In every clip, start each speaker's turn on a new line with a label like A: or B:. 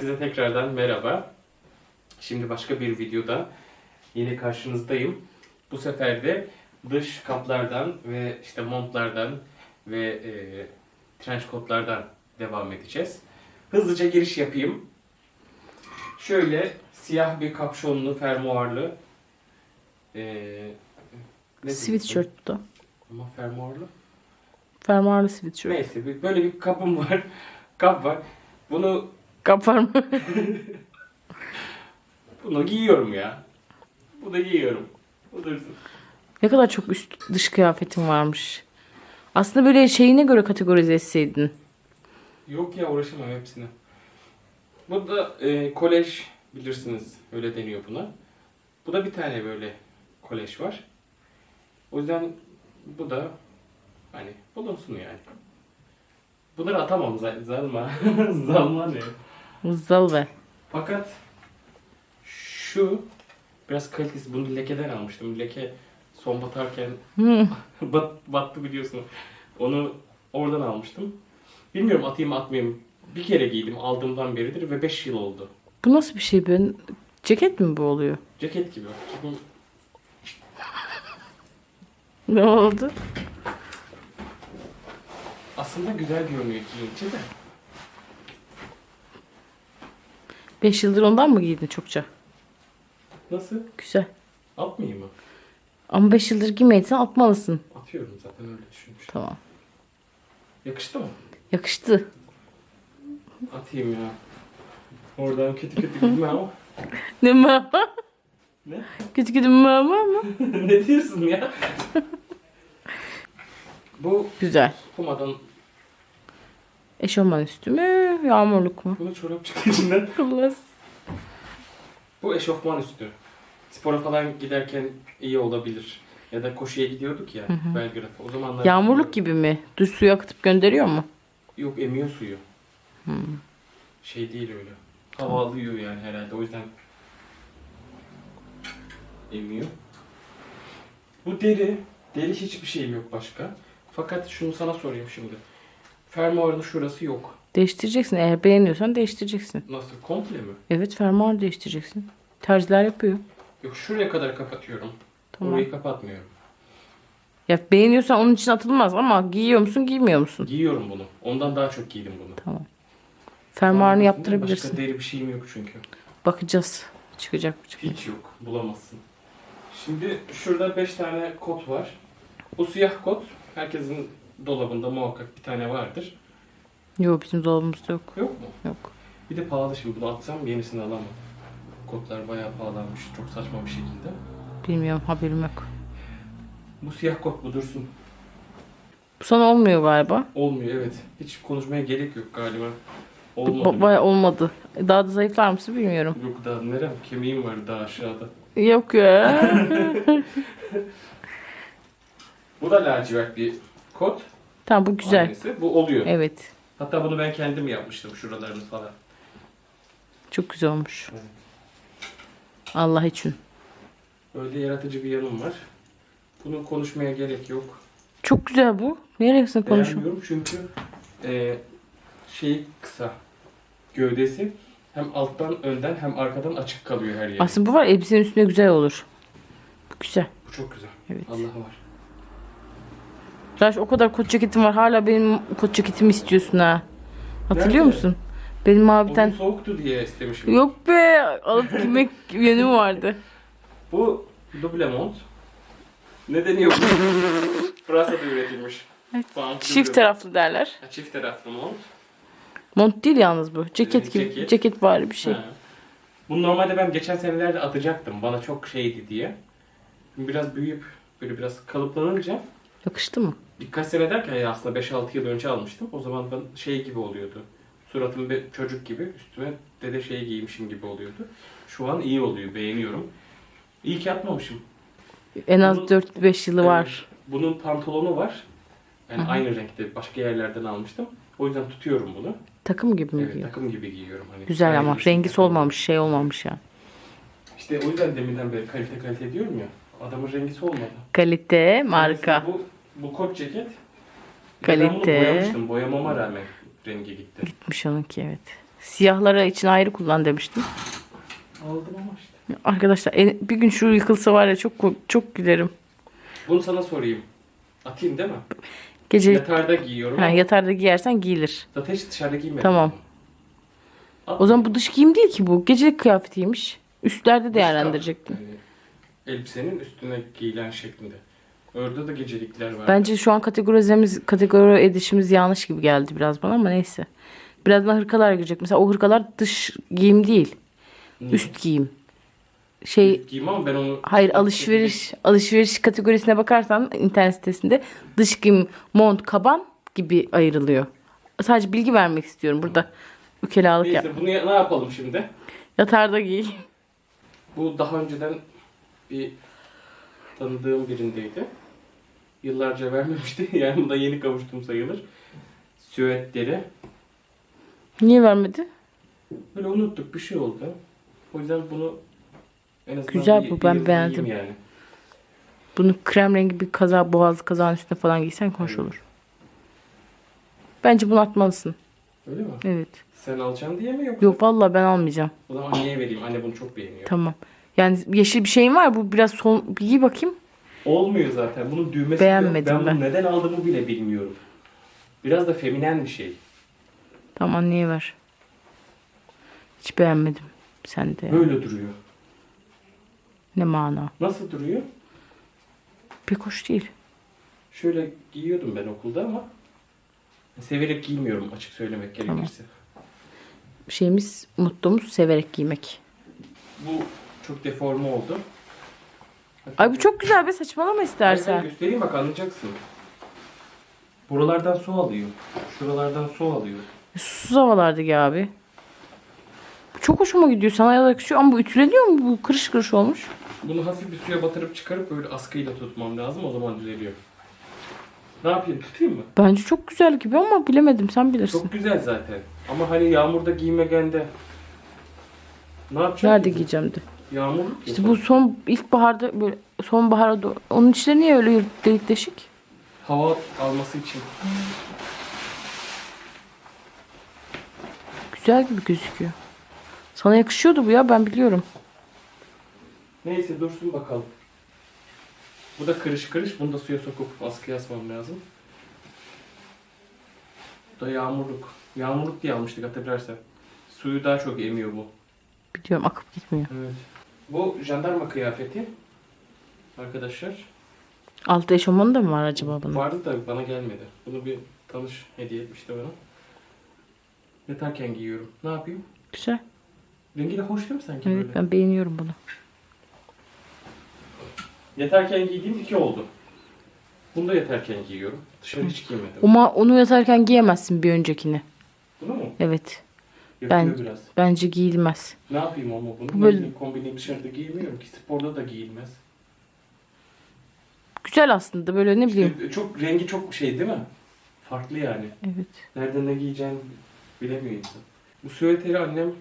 A: Herkese tekrardan merhaba. Şimdi başka bir videoda yine karşınızdayım. Bu sefer de dış kaplardan ve işte montlardan ve e, trench coatlardan devam edeceğiz. Hızlıca giriş yapayım. Şöyle siyah bir kapşonlu, fermuarlı e, ne
B: Sweatshirt bu da.
A: Ama fermuarlı.
B: Fermuarlı sweatshirt.
A: Neyse böyle bir kapım var. Kap var. Bunu
B: Kapar mı?
A: bunu giyiyorum ya. Bunu giyiyorum. Bu dursun.
B: ne kadar çok üst dış kıyafetin varmış. Aslında böyle şeyine göre kategorize etseydin.
A: Yok ya uğraşamam hepsine. Bu da e, kolej bilirsiniz. Öyle deniyor buna. Bu da bir tane böyle kolej var. O yüzden bu da hani bulunsun yani. Bunları atamam za- zalma. zalma ne?
B: Ve.
A: Fakat şu biraz kalitesi bunu lekeden almıştım. Leke son batarken bat, battı biliyorsun. Onu oradan almıştım. Bilmiyorum atayım atmayayım. Bir kere giydim aldığımdan beridir ve 5 yıl oldu.
B: Bu nasıl bir şey ben? Ceket mi bu oluyor?
A: Ceket gibi. Çünkü
B: Ne oldu?
A: aslında güzel görünüyor giyince de.
B: 5 yıldır ondan mı giydin çokça?
A: Nasıl?
B: Güzel.
A: Atmayayım mı?
B: Ama 5 yıldır giymediysen atmalısın.
A: Atıyorum zaten öyle düşünmüştüm.
B: Tamam.
A: Yakıştı mı?
B: Yakıştı.
A: Atayım ya. Oradan kötü kötü giyme ama.
B: Ne mama?
A: Ne?
B: Kötü kötü mama mı?
A: ne diyorsun ya? Bu
B: Güzel.
A: Puma'dan
B: Eşofman üstü mü? Yağmurluk mu?
A: bunu çorap çıktı içinden.
B: Klas.
A: Bu eşofman üstü. Spora falan giderken iyi olabilir. Ya da koşuya gidiyorduk ya Belgrad'a. O zamanlar
B: Yağmurluk gibi mi? Düz suyu akıtıp gönderiyor mu?
A: Yok emiyor suyu. Şey değil öyle. Hava alıyor yani herhalde. O yüzden emiyor. Bu deri. Deri hiçbir şeyim yok başka. Fakat şunu sana sorayım şimdi. Fermuarın şurası yok.
B: Değiştireceksin. Eğer beğeniyorsan değiştireceksin.
A: Nasıl? Komple mi?
B: Evet fermuar değiştireceksin. Terziler yapıyor.
A: Yok şuraya kadar kapatıyorum.
B: Tamam.
A: Orayı kapatmıyorum.
B: Ya beğeniyorsan onun için atılmaz ama giyiyor musun giymiyor musun?
A: Giyiyorum bunu. Ondan daha çok giydim bunu.
B: Tamam. Fermuarını
A: mi?
B: yaptırabilirsin.
A: Başka deri bir şeyim yok çünkü.
B: Bakacağız. Çıkacak mı çıkacak.
A: Hiç yok. Bulamazsın. Şimdi şurada 5 tane kot var. Bu siyah kot herkesin dolabında muhakkak bir tane vardır.
B: Yok bizim dolabımızda yok.
A: Yok mu?
B: Yok.
A: Bir de pahalı şimdi bunu atsam yenisini alamam. Kotlar bayağı pahalanmış. Çok saçma bir şekilde.
B: Bilmiyorum haberim yok.
A: Bu siyah kot bu dursun.
B: Bu sana olmuyor galiba.
A: Olmuyor evet. Hiç konuşmaya gerek yok galiba. Olmadı.
B: ba- Baya olmadı. Daha da zayıflar mısın bilmiyorum.
A: Yok daha nerem? Kemiğim var daha aşağıda.
B: Yok ya.
A: Bu da lacivert bir kot.
B: tamam bu güzel.
A: Aynısı. Bu oluyor.
B: Evet.
A: Hatta bunu ben kendim yapmıştım şuralarını falan.
B: Çok güzel olmuş.
A: Evet.
B: Allah için.
A: Öyle yaratıcı bir yanım var. Bunu konuşmaya gerek yok.
B: Çok güzel bu. Neresine konuşuyor?
A: Beğenmiyorum çünkü e, şey kısa. Gövdesi hem alttan önden hem arkadan açık kalıyor her yer.
B: Aslında bu var elbisenin üstüne güzel olur. Bu güzel.
A: Bu çok güzel.
B: Evet.
A: Allah var.
B: Raş o kadar kot ceketim var. Hala benim kot ceketimi istiyorsun ha. Hatırlıyor
A: Nerede?
B: musun? Benim mavi bir
A: Bugün soğuktu diye istemişim.
B: Yok be. Alıp giymek yönüm vardı.
A: Bu duble mont. Ne deniyor bu? Fransa'da üretilmiş.
B: Evet, Çift taraflı derler.
A: Ha, Çift taraflı mont.
B: Mont değil yalnız bu. Ceket
A: Ee,
B: gibi.
A: ceket.
B: Ceket var bir şey.
A: Ha. Bunu normalde ben geçen senelerde atacaktım. Bana çok şeydi diye. Biraz büyüyüp böyle biraz kalıplanınca
B: Yakıştı mı?
A: birkaç sene derken ya aslında 5-6 yıl önce almıştım. O zaman ben şey gibi oluyordu. Suratım bir çocuk gibi üstüme dede şey giymişim gibi oluyordu. Şu an iyi oluyor. Beğeniyorum. İyi ki atmamışım.
B: En az
A: Bunun-
B: 4-5 yılı var.
A: Bunun pantolonu var. Yani aynı renkte başka yerlerden almıştım. O yüzden tutuyorum bunu.
B: Takım gibi mi
A: Evet,
B: giyiyor?
A: takım gibi giyiyorum. Hani
B: Güzel ama rengi
A: takım.
B: solmamış, şey olmamış ya.
A: İşte o yüzden deminden beri kalite kalite diyorum ya. Adamın rengi solmadı.
B: Kalite, marka.
A: Bu, bu kot ceket. de Ben bunu
B: Kalite.
A: boyamıştım. Boyamama rağmen rengi gitti.
B: Gitmiş onunki evet. Siyahlara için ayrı kullan demiştim.
A: Aldım ama işte.
B: Arkadaşlar en- bir gün şu yıkılsa var ya çok çok gülerim.
A: Bunu sana sorayım. Atayım değil mi?
B: Gece
A: Yatarda giyiyorum.
B: ha,
A: ama
B: yatarda giyersen giyilir.
A: Zaten hiç dışarıda giymedim.
B: Tamam.
A: At.
B: O zaman bu dış giyim değil ki bu. Gecelik kıyafetiymiş. Üstlerde değerlendirecektim.
A: Yani elbisenin üstüne giyilen şeklinde. Orada da gecelikler var.
B: Bence şu an kategorizemiz, kategori edişimiz yanlış gibi geldi biraz bana ama neyse. Birazdan hırkalar girecek. Mesela o hırkalar dış giyim değil.
A: Niye?
B: Üst giyim. Şey
A: Üst giyim ama ben onu...
B: hayır alışveriş alışveriş kategorisine bakarsan internet sitesinde dış giyim, mont, kaban gibi ayrılıyor. Sadece bilgi vermek istiyorum burada. Ukelalık yap.
A: Neyse bunu ya- ne yapalım şimdi?
B: Yatarda giy.
A: Bu daha önceden bir tanıdığım birindeydi. Yıllarca vermemişti. Yani da yeni kavuştum sayılır. Süetleri.
B: Niye vermedi?
A: Böyle unuttuk bir şey oldu. O yüzden bunu en azından
B: Güzel
A: bir-
B: bu, ben beğendim.
A: Yani.
B: Bunu krem rengi bir kaza boğaz kazağın üstüne falan giysen hoş olur. Bence bunu atmalısın.
A: Öyle mi?
B: Evet.
A: Sen alacaksın diye mi yoksa?
B: Yok vallahi ben almayacağım.
A: O zaman anneye vereyim. Anne bunu çok beğeniyor.
B: Tamam. Yani yeşil bir şeyin var. Bu biraz son bir giy bakayım.
A: Olmuyor zaten. Bunun düğmesi
B: Beğenmedim
A: yok. Ben,
B: ben.
A: bunu neden aldığımı bile bilmiyorum. Biraz da feminen bir şey.
B: Tamam anneye ver. Hiç beğenmedim. Sen de.
A: Böyle duruyor.
B: Ne mana.
A: Nasıl duruyor?
B: Pek hoş değil.
A: Şöyle giyiyordum ben okulda ama severek giymiyorum açık söylemek gerekirse.
B: Şeyimiz, mutluğumuz severek giymek.
A: Bu çok deforme oldu.
B: Ay bu çok güzel be saçmalama istersen.
A: hayır, göstereyim bak anlayacaksın. Buralardan su alıyor. Şuralardan su alıyor.
B: Susuz havalarda giy abi. Çok hoşuma gidiyor. Sana yakışıyor ama bu ütüleniyor mu? Bu kırış kırış olmuş.
A: Bunu hafif bir suya batırıp çıkarıp böyle askıyla tutmam lazım. O zaman düzeliyor. Ne yapayım tutayım mı?
B: Bence çok güzel gibi ama bilemedim. Sen bilirsin.
A: Çok güzel zaten. Ama hani yağmurda giymegende ne yapacağım?
B: Nerede giyeceğim de.
A: Yağmur.
B: İşte bu son ilkbaharda böyle sonbahara doğru. Onun içleri niye öyle delik deşik?
A: Hava alması için.
B: Güzel gibi gözüküyor. Sana yakışıyordu bu ya ben biliyorum.
A: Neyse dursun bakalım. Bu da kırış kırış. Bunu da suya sokup askıya asmam lazım. Bu da yağmurluk. Yağmurluk diye almıştık hatırlarsan. Suyu daha çok emiyor bu.
B: Biliyorum akıp gitmiyor.
A: Evet. Bu jandarma kıyafeti. Arkadaşlar.
B: Altta eşofmanı da mı var acaba bunun?
A: Vardı da bana gelmedi. Bunu bir tanış hediye etmişti bana. Yatarken giyiyorum. Ne yapayım?
B: Güzel.
A: Rengi de hoş değil mi sanki
B: Evet
A: böyle?
B: ben beğeniyorum bunu.
A: Yatarken giydiğim iki oldu. Bunu da yatarken giyiyorum. Dışarı hiç giymedim.
B: Ama onu yatarken giyemezsin bir öncekini.
A: Bunu mu?
B: Evet. Ben-
A: biraz.
B: Bence giyilmez.
A: Ne yapayım ama bunu? Bu
B: böyle-
A: kombini dışarıda giymiyorum ki. Sporda da giyilmez.
B: Güzel aslında böyle ne bileyim.
A: İşte çok rengi çok şey değil mi? Farklı yani.
B: Evet.
A: Nerede ne giyeceğini bilemiyor insan. Bu süveteri annem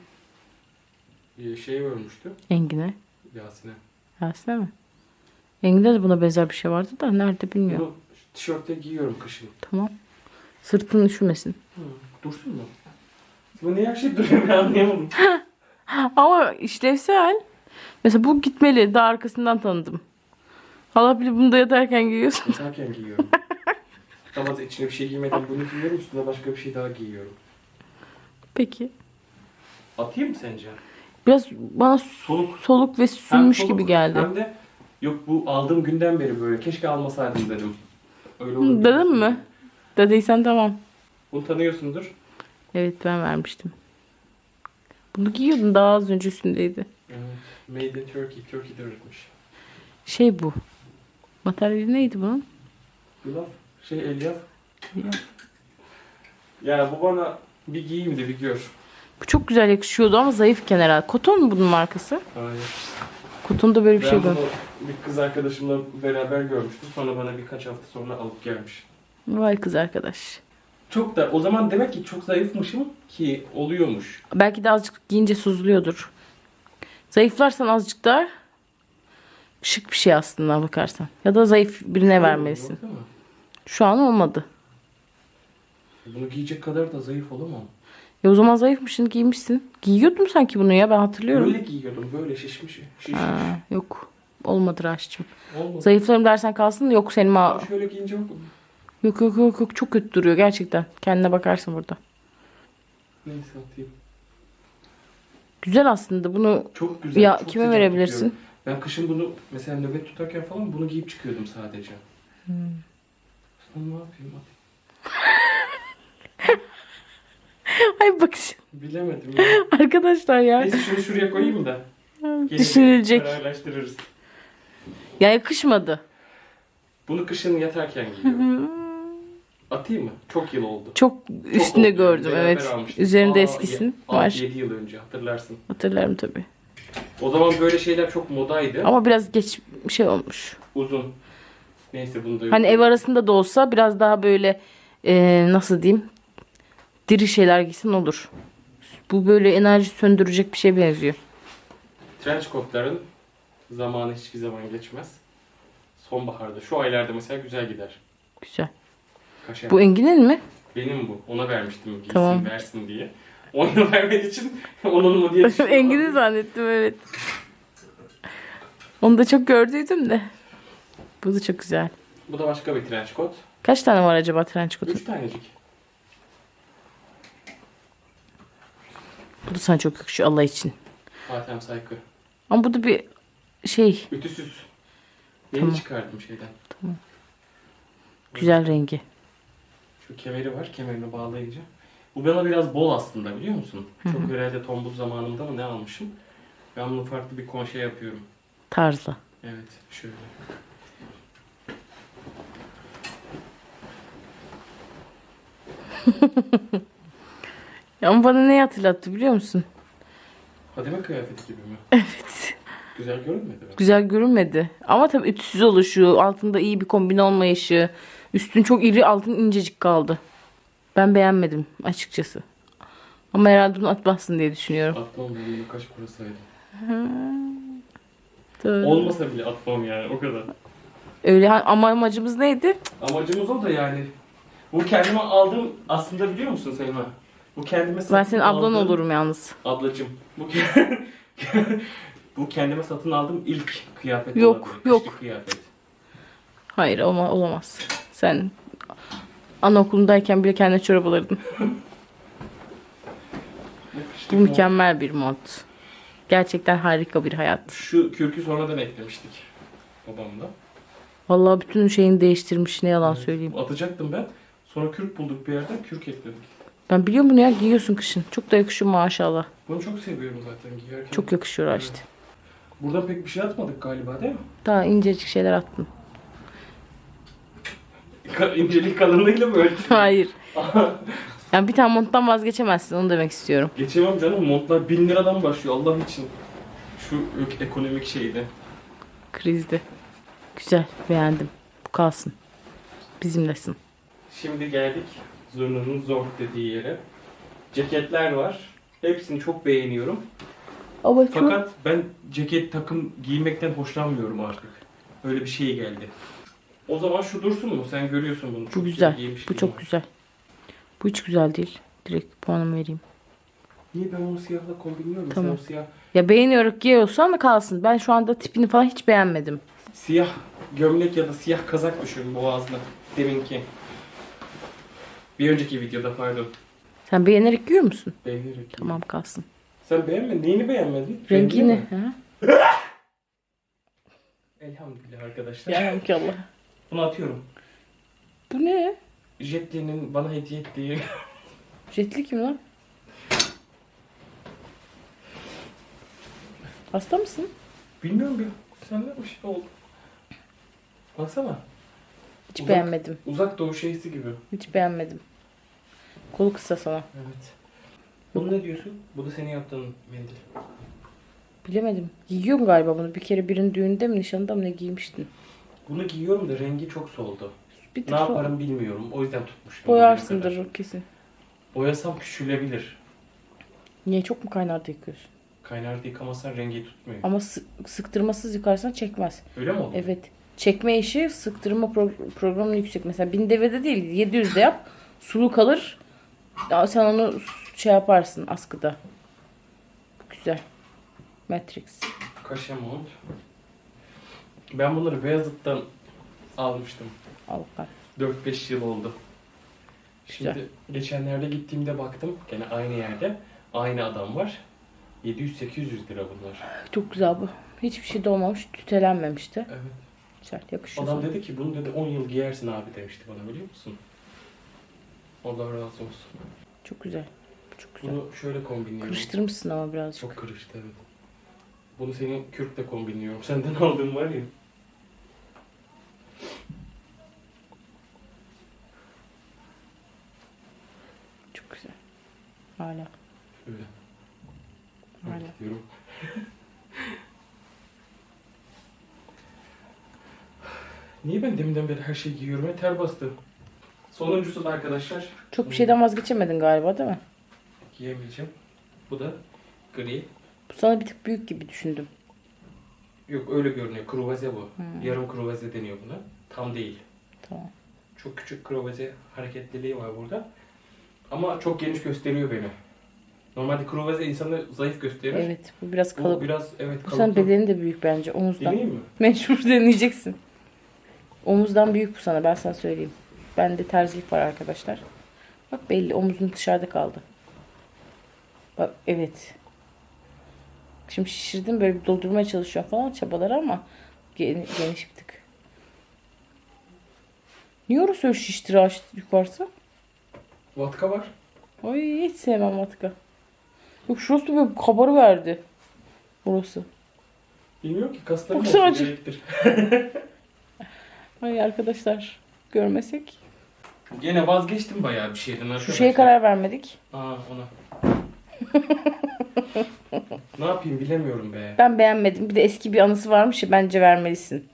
A: e, şeye örmüştü.
B: Engin'e.
A: Yasin'e.
B: Yasin'e mi? Engin'de de buna benzer bir şey vardı da nerede bilmiyorum.
A: Bunu tişörtte giyiyorum kışın.
B: Tamam. Sırtın üşümesin.
A: Hı, dursun mu? Bu ne yakışık duruyor ben anlayamadım.
B: Ama işlevsel. Mesela bu gitmeli. Daha arkasından tanıdım. Allah bilir bunu da yatarken giyiyorsun.
A: Yatarken giyiyorum. Ama içine bir şey giymeden bunu giyiyorum üstüne başka bir şey daha giyiyorum.
B: Peki.
A: Atayım mı sence?
B: Biraz bana soluk,
A: Soluk.
B: ve
A: Hem
B: sünmüş
A: soluk,
B: gibi geldi.
A: Hem de yok bu aldığım günden beri böyle. Keşke almasaydım dedim. Öyle olur.
B: Dedin mi? Dediysen tamam.
A: Bunu tanıyorsundur.
B: Evet ben vermiştim. Bunu giyiyordun daha az önce üstündeydi.
A: Evet. Made in Turkey. Turkey'de üretmiş.
B: Şey bu. Materyali neydi bunun?
A: Yulaf. Şey elyaf.
B: Ya.
A: Ya bu bana bir giyeyim de bir gör.
B: Bu çok güzel yakışıyordu ama zayıfken herhalde. Koton mu bunun markası?
A: Hayır.
B: Kotonda böyle bir
A: ben
B: şey
A: bunu
B: var.
A: bir kız arkadaşımla beraber görmüştüm. Sonra bana birkaç hafta sonra alıp gelmiş.
B: Vay kız arkadaş.
A: Çok da o zaman demek ki çok zayıfmışım ki oluyormuş.
B: Belki de azıcık giyince suzluyordur. Zayıflarsan azıcık daha şık bir şey aslında bakarsan. Ya da zayıf birine vermelisin.
A: Yok değil mi?
B: Şu an olmadı.
A: Bunu giyecek kadar da zayıf olamam.
B: Ya o zaman zayıfmışsın giymişsin. Giyiyordun sanki bunu ya ben hatırlıyorum.
A: Böyle giyiyordum. Böyle şişmiş. Şişmiş.
B: Ha, yok. Olmadı.
A: Olmadı.
B: Zayıflarım dersen kalsın yok senin ma-
A: şöyle giyince bak.
B: Yok yok yok yok çok kötü duruyor gerçekten. Kendine bakarsın burada.
A: Neyse atayım.
B: Güzel aslında bunu
A: Çok güzel.
B: ya
A: çok
B: kime
A: sıcak
B: verebilirsin?
A: tutuyor. Ben kışın bunu mesela nöbet tutarken falan bunu giyip çıkıyordum sadece.
B: Hmm.
A: Sonra ne yapayım? Hadi.
B: Ay bak
A: Bilemedim ya.
B: arkadaşlar ya.
A: Neyse şunu şuraya koyayım da. Gelin
B: Düşünülecek.
A: Kararlaştırırız.
B: Ya yakışmadı.
A: Bunu kışın yatarken giyiyorum. Atayım mı? Çok yıl oldu.
B: Çok üstünde
A: oldu.
B: gördüm
A: Beraber
B: evet.
A: almıştık.
B: Üzerinde
A: Aa,
B: eskisin
A: ye-
B: var.
A: 6-7 yıl önce hatırlarsın.
B: Hatırlarım tabii.
A: O zaman böyle şeyler çok modaydı.
B: Ama biraz geç şey olmuş.
A: Uzun. Neyse bunu da
B: Hani ev arasında da olsa biraz daha böyle e, nasıl diyeyim diri şeyler giysin olur. Bu böyle enerji söndürecek bir şeye benziyor.
A: Trench coatların zamanı hiçbir zaman geçmez. Sonbaharda. Şu aylarda mesela güzel gider.
B: Güzel.
A: Kaşem.
B: Bu Engin'in mi?
A: Benim bu. Ona vermiştim giysin
B: Tamam.
A: versin diye. Ona vermediği için onun mu diye düşündüm.
B: Engin'i zannettim evet. Onu da çok gördüydüm de. Bu da çok güzel.
A: Bu da başka bir trench coat.
B: Kaç tane var acaba trench coat'un?
A: Üç tanecik.
B: Bu da sana çok yakışıyor Allah için.
A: Hatem Saykı.
B: Ama bu da bir şey
A: Ütüsüz. Yeni çıkardım şeyden.
B: güzel rengi.
A: Şu kemeri var. Kemerini bağlayınca. Bu bana biraz bol aslında biliyor musun? Çok herhalde tombul zamanımda mı ne almışım. Ben bunu farklı bir konşe yapıyorum.
B: Tarzı.
A: Evet şöyle.
B: Ama bana ne hatırlattı biliyor musun?
A: Hademe kıyafeti gibi mi?
B: Evet.
A: Güzel görünmedi mi?
B: Güzel görünmedi. Ama tabii ütüsüz oluşu, altında iyi bir kombin olmayışı, üstün çok iri, altın incecik kaldı. Ben beğenmedim açıkçası. Ama herhalde bunu atmazsın diye düşünüyorum.
A: Atmam ben bunu kaç parasaydı.
B: Doğru.
A: Olmasa bile atmam yani o kadar.
B: Öyle ama amacımız neydi?
A: Amacımız o da yani. Bu kendime aldım aslında biliyor musun Selma? Bu kendime
B: Ben
A: satın
B: senin ablan
A: aldığım-
B: olurum yalnız.
A: Ablacım. Bu, bu kendime satın aldığım ilk kıyafet
B: Yok,
A: olabilir.
B: yok.
A: Kışlık kıyafet.
B: Hayır ama olamaz. Sen anaokulundayken bile kendine çorap alırdın.
A: Bu
B: mükemmel bir mod. Gerçekten harika bir hayat.
A: Şu kürkü sonradan eklemiştik. Babamla.
B: Vallahi bütün şeyini değiştirmiş ne yalan söyleyeyim.
A: Atacaktım ben. Sonra kürk bulduk bir yerden kürk ekledik.
B: Ben biliyorum bunu ya giyiyorsun kışın. Çok da yakışıyor maşallah.
A: Bunu çok seviyorum zaten giyerken.
B: Çok yakışıyor işte.
A: Buradan pek bir şey atmadık galiba değil mi?
B: Daha incecik şeyler attın.
A: İncelik kalınlığıyla mı ölçtün?
B: Hayır. Yani bir tane monttan vazgeçemezsin onu demek istiyorum.
A: Geçemem canım montlar 1000 liradan başlıyor Allah için. Şu ekonomik şeyde.
B: Krizde. Güzel beğendim. Bu kalsın. Bizimlesin.
A: Şimdi geldik Zurna'nın zor dediği yere. Ceketler var. Hepsini çok beğeniyorum.
B: Ama
A: Fakat ben ceket takım giymekten hoşlanmıyorum artık. Öyle bir şey geldi. O zaman şu dursun mu? Sen görüyorsun bunu.
B: bu
A: Çok
B: güzel.
A: giymiş
B: Bu
A: gibi
B: çok
A: var.
B: güzel. Bu hiç güzel değil. Direkt puanımı vereyim.
A: Niye ben onu siyahla kombinliyorum?
B: Tamam.
A: Sen o siyah,
B: Ya beğeniyorum giyiyorsa ama kalsın. Ben şu anda tipini falan hiç beğenmedim.
A: siyah gömlek ya da siyah kazak düşün boğazlı. Deminki. Bir önceki videoda pardon.
B: Sen beğenerek giyiyor musun?
A: Beğenerek.
B: Tamam kalsın.
A: Sen beğenmedin. Neyini beğenmedin?
B: Rengini. Ha?
A: Elhamdülillah arkadaşlar.
B: Ya Allah.
A: Bunu atıyorum.
B: Bu ne?
A: Jetli'nin bana hediye ettiği
B: Jetli kim lan? Hasta mısın?
A: Bilmiyorum bir. Sende bir şey oldu. Baksana.
B: Hiç
A: Uzak-
B: beğenmedim.
A: Uzak doğu şeysi gibi.
B: Hiç beğenmedim. Kolu kısa sana.
A: Evet. Bunu ne diyorsun? Bu da senin yaptığın mendil.
B: Bilemedim. Giyiyorum galiba bunu. Bir kere birinin düğünde mi nişanında mı ne giymiştin?
A: Bunu giyiyorum da rengi çok soldu.
B: Bir tık
A: Ne
B: so-
A: yaparım bilmiyorum. O yüzden tutmuştum.
B: Boyarsındır
A: kadar.
B: kesin.
A: Boyasam küçülebilir.
B: Niye çok mu kaynarda yıkıyorsun?
A: Kaynarda yıkamazsan rengi tutmuyor.
B: Ama sı- sıktırmasız yıkarsan çekmez.
A: Öyle mi oldu?
B: Evet. Çekme işi sıktırma pro- programı yüksek. Mesela 1000 devirde değil 700'de yap. Sulu kalır. Ya sen onu şey yaparsın askıda. Güzel. Matrix.
A: Kaşe mont. Ben bunları Beyazıt'tan almıştım.
B: Al bak.
A: 4-5 yıl oldu. Şimdi
B: Güzel.
A: geçenlerde gittiğimde baktım. Gene aynı yerde. Aynı adam var. 700-800 lira bunlar.
B: Çok güzel bu. Hiçbir şey de olmamış. Tütelenmemiş de.
A: Evet.
B: Güzel yakışıyor.
A: Adam
B: sana.
A: dedi ki bunu dedi 10 yıl giyersin abi demişti bana biliyor musun? Allah razı olsun.
B: Çok güzel. Çok güzel.
A: Bunu şöyle kombinliyorum.
B: Kırıştırmışsın ama birazcık.
A: Çok kırıştı evet. Bunu senin kürkle kombinliyorum. Senden aldığım var ya.
B: Çok güzel. Hala.
A: Şöyle.
B: Hala.
A: Niye ben deminden beri her şeyi giyiyorum? Ya ter bastı. Sonuncusu da arkadaşlar.
B: Çok bir şeyden vazgeçemedin galiba değil mi?
A: Giyemeyeceğim. Bu da gri.
B: Bu sana bir tık büyük gibi düşündüm.
A: Yok öyle görünüyor. Kruvaze bu.
B: Hmm.
A: Yarım kruvaze deniyor buna. Tam değil.
B: Tamam.
A: Çok küçük kruvaze hareketliliği var burada. Ama çok geniş gösteriyor beni. Normalde kruvaze insanı zayıf gösterir.
B: Evet. Bu biraz
A: Bu
B: kalıp.
A: biraz evet
B: Bu senin
A: kalıplı.
B: bedeni de büyük bence. Omuzdan.
A: Deneyeyim mi?
B: Mecbur deneyeceksin. Omuzdan büyük bu sana ben sana söyleyeyim. Bende terzilik var arkadaşlar. Bak belli omuzun dışarıda kaldı. Bak evet. Şimdi şişirdim böyle bir doldurmaya çalışıyorum falan çabalar ama gen- geniş bir tık. Niye orası öyle şiştir aç yukarısı?
A: Vatka var.
B: Ay hiç sevmem matka. Yok şurası böyle kabarı verdi. Burası.
A: Bilmiyorum ki kaslarım
B: Baksana
A: olsun
B: acı.
A: gerektir.
B: Ay arkadaşlar görmesek.
A: Gene vazgeçtim bayağı bir şeyden
B: Şu
A: arkadaşlar.
B: şeye karar vermedik.
A: Aa ona. ne yapayım bilemiyorum be.
B: Ben beğenmedim. Bir de eski bir anısı varmış ya bence vermelisin.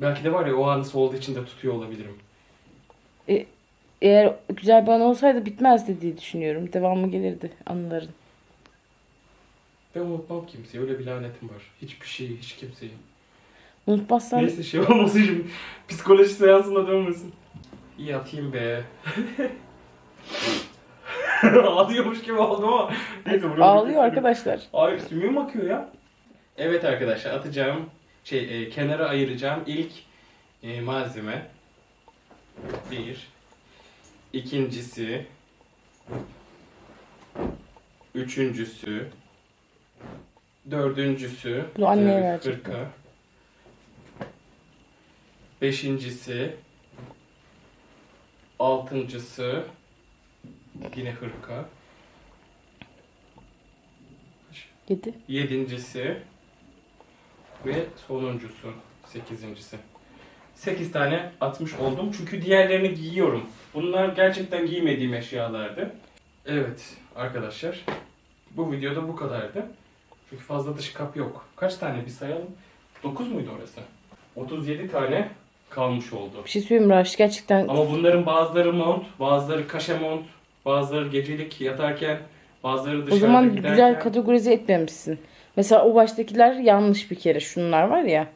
A: Belki de var ya o anısı olduğu için de tutuyor olabilirim.
B: Eğer güzel bir anı olsaydı bitmezdi diye düşünüyorum. Devamı gelirdi anıların.
A: Ben unutmam kimseyi. Öyle bir lanetim var. Hiçbir şeyi, hiç kimseyi.
B: Unutmazsan
A: Neyse şey olmasın şimdi. Psikoloji seansına dönmesin. İyi atayım be. Ağlıyormuş gibi oldu ama. Neyse, bunu
B: ağlıyor arkadaşlar.
A: Hayır sümüğüm akıyor ya. Evet arkadaşlar atacağım. Şey e, kenara ayıracağım ilk e, malzeme. Bir. İkincisi. Üçüncüsü. Dördüncüsü.
B: Bunu anneye verecek
A: beşincisi. Altıncısı yine hırka
B: Yedi.
A: Yedincisi ve sonuncusu. Sekizincisi. Sekiz tane atmış oldum. Çünkü diğerlerini giyiyorum. Bunlar gerçekten giymediğim eşyalardı. Evet arkadaşlar. Bu videoda bu kadardı. Çünkü fazla dış kap yok. Kaç tane bir sayalım. 9 muydu orası? 37 tane kalmış oldu.
B: Bir şey söyleyeyim Raş? Gerçekten
A: Ama bunların bazıları mont, bazıları kaşe mont, bazıları gecelik yatarken, bazıları
B: o
A: dışarıda
B: zaman
A: giderken.
B: güzel kategorize etmemişsin. Mesela o baştakiler yanlış bir kere. Şunlar var ya.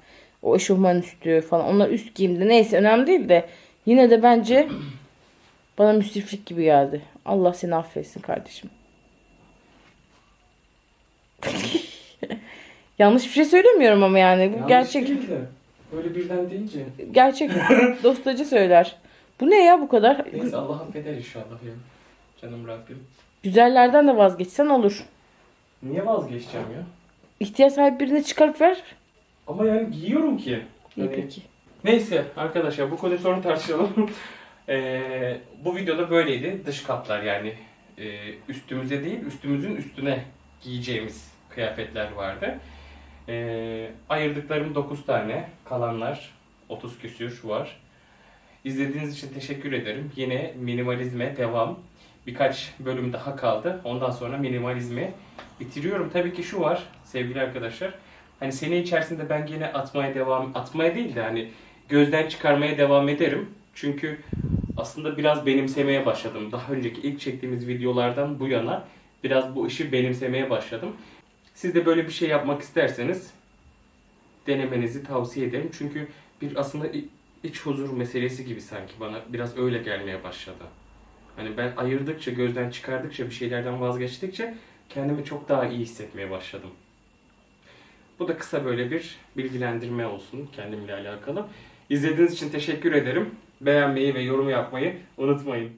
B: O eşofman üstü falan. Onlar üst giyimde. Neyse önemli değil de. Yine de bence bana müsriflik gibi geldi. Allah seni affetsin kardeşim. Yanlış bir şey söylemiyorum ama yani. Bu
A: Yanlış
B: gerçek.
A: değil de. Böyle birden deyince.
B: Gerçek dostacı söyler. Bu ne ya bu kadar?
A: Neyse Allah affeder inşallah ya. Canım Rabbim.
B: Güzellerden de vazgeçsen olur.
A: Niye vazgeçeceğim ya?
B: İhtiyaç sahibi birine çıkarıp ver.
A: Ama yani giyiyorum ki.
B: İyi
A: Hani-
B: peki.
A: Neyse arkadaşlar bu konuyu sonra tartışalım. Ee, bu videoda böyleydi. Dış kaplar yani e, üstümüze değil üstümüzün üstüne giyeceğimiz kıyafetler vardı. Ee, ayırdıklarım 9 tane. Kalanlar 30 küsür var. İzlediğiniz için teşekkür ederim. Yine minimalizme devam. Birkaç bölüm daha kaldı. Ondan sonra minimalizmi bitiriyorum. Tabii ki şu var sevgili arkadaşlar. Hani sene içerisinde ben yine atmaya devam, atmaya değil de hani gözden çıkarmaya devam ederim. Çünkü aslında biraz benimsemeye başladım. Daha önceki ilk çektiğimiz videolardan bu yana biraz bu işi benimsemeye başladım. Siz de böyle bir şey yapmak isterseniz denemenizi tavsiye ederim. Çünkü bir aslında iç huzur meselesi gibi sanki bana biraz öyle gelmeye başladı. Hani ben ayırdıkça, gözden çıkardıkça, bir şeylerden vazgeçtikçe kendimi çok daha iyi hissetmeye başladım. Bu da kısa böyle bir bilgilendirme olsun kendimle alakalı. İzlediğiniz için teşekkür ederim. Beğenmeyi ve yorum yapmayı unutmayın.